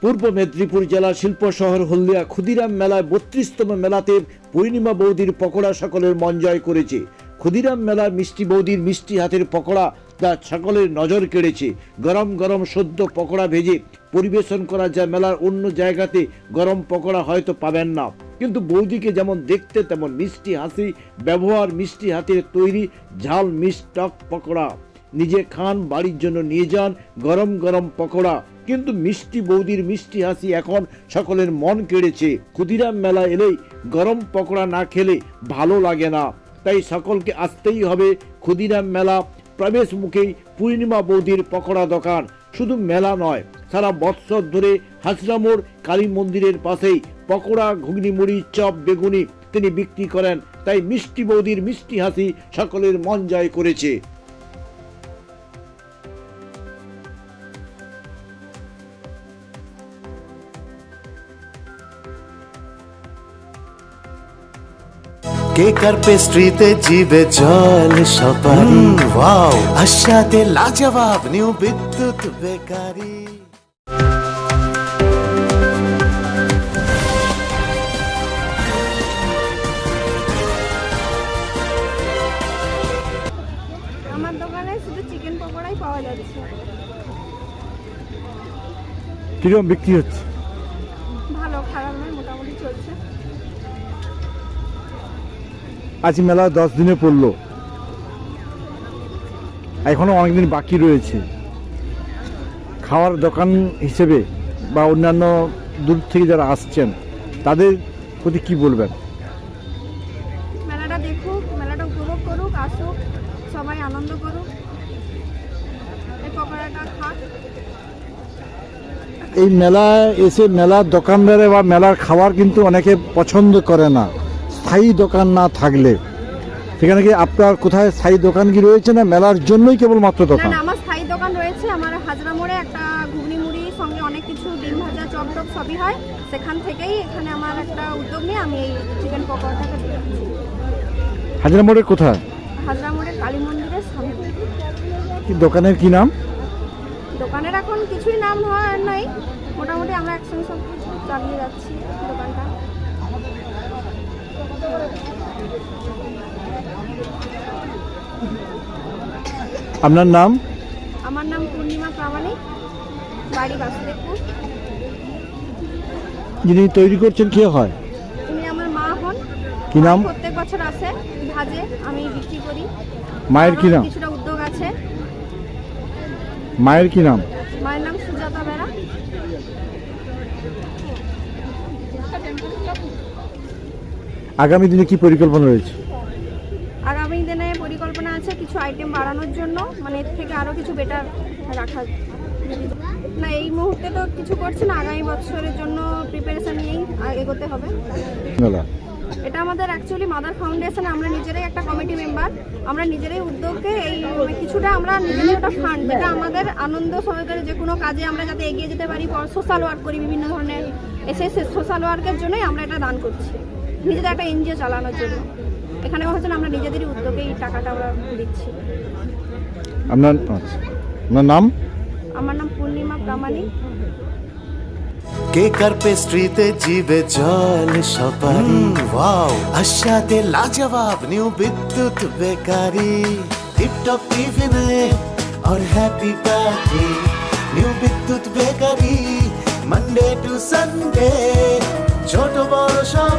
পূর্ব মেদিনীপুর জেলার শিল্প শহর হলদিয়া ক্ষুদিরাম মেলায় বত্রিশতম মেলাতে পূর্ণিমা বৌদির পকোড়া সকলের মন জয় করেছে। ক্ষুদিরাম মেলায় মিষ্টি বৌদির মিষ্টি হাতের পকোড়া যা সকলের নজর কেড়েছে। গরম গরম সদ্য পকোড়া ভেজে পরিবেশন করা যায় মেলার অন্য জায়গাতে। গরম পকোড়া হয়তো পাবেন না। কিন্তু বৌদিকে যেমন দেখতে তেমন মিষ্টি হাসি, ব্যবহার মিষ্টি হাতের তৈরি ঝাল মিষ্টক পকোড়া। নিজে খান, বাড়ির জন্য নিয়ে যান গরম গরম পকোড়া। কিন্তু মিষ্টি বৌদির মিষ্টি হাসি এখন সকলের মন কেড়েছে। ক্ষুদিরাম মেলা এলেই গরম পকোড়া না খেলে ভালো লাগে না। তাই সকলকে আসতেই হবে ক্ষুদিরাম মেলা। প্রবেশ মুখেই পূর্ণিমা বৌদির পকোড়া দোকান। শুধু মেলা নয়, সারা বৎসর ধরে হাসরামোড় কালী মন্দিরের পাশেই পকোড়া ঘুগনি মুড়ি চপ, বেগুনি তিনি বিক্রি করেন। তাই মিষ্টি বৌদির মিষ্টি হাসি সকলের মন জয় করেছে। কেক আর পেস্ট্রিতে জিবে জল সপারি? ওয়াও। আশাতে লাজবাব নিউ বিদ্যুৎ বেকারি। আমার দোকানে শুধু চিকেন পকোড়াই পাওয়া যাচ্ছে। কীরকম বিক্রি হচ্ছে? আজ মেলা দশ দিনে পড়ল। এখনও অনেকদিন বাকি রয়েছে। খাওয়ার দোকান হিসেবে বা অন্যান্য দূর থেকে যারা আসছেন তাদের প্রতি কি বলবেন? মেলাটা দেখুক মেলাটা উপভোগ করুক আসুক সবাই আনন্দ করুক। এই এই মেলায় এসে মেলার দোকানদারে বা মেলার খাবার কিন্তু অনেকে পছন্দ করে না। স্থায়ী দোকান না থাকলে? সেখানে কি আপনার কোথায় স্থায়ী দোকান কি রয়েছে না মেলার জন্যই কেবলমাত্র দোকান? আমার স্থায়ী দোকান রয়েছে। আমার হাজরা মোড়ে একটা ঘুগনি মুড়ি সঙ্গে অনেক কিছু ডিম ভাজা চপ টপ সবই হয়। সেখান থেকেই এখানে আমার একটা উদ্যোগ নিয়ে আমি এই চিকেন পকোড়াটাকে হাজরা মোড়ের কোথায়? হাজরা মোড়ের কালী মন্দিরের সামনে। কি দোকানের কি নাম? দোকানের এখন কিছুই নাম হয় নাই। মোটামুটি আমরা একসঙ্গে সব কিছু চালিয়ে যাচ্ছি দোকানটা। আপনার নাম? আমার নাম পূর্ণিমা প্রামাণিক বাড়ি বাসুদেবপুর। যিনি তৈরি করছেন কে হয়? উনি আমার মা হন। কি নাম? প্রত্যেক বছর আসে ভাজে আমি বিক্রি করি। মায়ের কি নাম? কিছুটা উদ্যোগ আছে। মায়ের কি নাম? মায়ের নাম সুজাতা বেরা। আগামী দিনে কি পরিকল্পনা রয়েছে? আগামী দিনে পরিকল্পনা আছে কিছু আইটেম বাড়ানোর জন্য মানে এর থেকে আরও কিছু বেটার রাখা না এই মুহূর্তে তো কিছু করছি না আগামী বছরের জন্য প্রিপারেশন নিয়েই এগোতে হবে। এটা আমাদের অ্যাকচুয়ালি মাদার ফাউন্ডেশন আমরা নিজেরাই একটা কমিটি মেম্বার আমরা নিজেরাই উদ্যোগকে এই মানে কিছুটা আমরা নিজেদের একটা ফান্ড যেটা আমাদের আনন্দ সহকারে যে কোনো কাজে আমরা যাতে এগিয়ে যেতে পারি সোশ্যাল ওয়ার্ক করি বিভিন্ন ধরনের এসে সোশ্যাল ওয়ার্কের জন্যই আমরা এটা দান করছি। নিজেদের একটা এনজিও চালানোর জন্য এখানে হচ্ছে না আমরা নিজেদেরই উদ্যোগে এই টাকাটা আমরা দিচ্ছি আপনার আচ্ছা আপনার নাম আমার নাম পূর্ণিমা প্রামাণিক কেক আর পেস্ট্রিতে জিবে জল সপারি ওয়াও আশাতে লাজবাব নিউ বিদ্যুৎ বেকারি টিপটপ টিফিনে और happy party new Bidyut bakery Monday to Sunday ছোট বড় সবার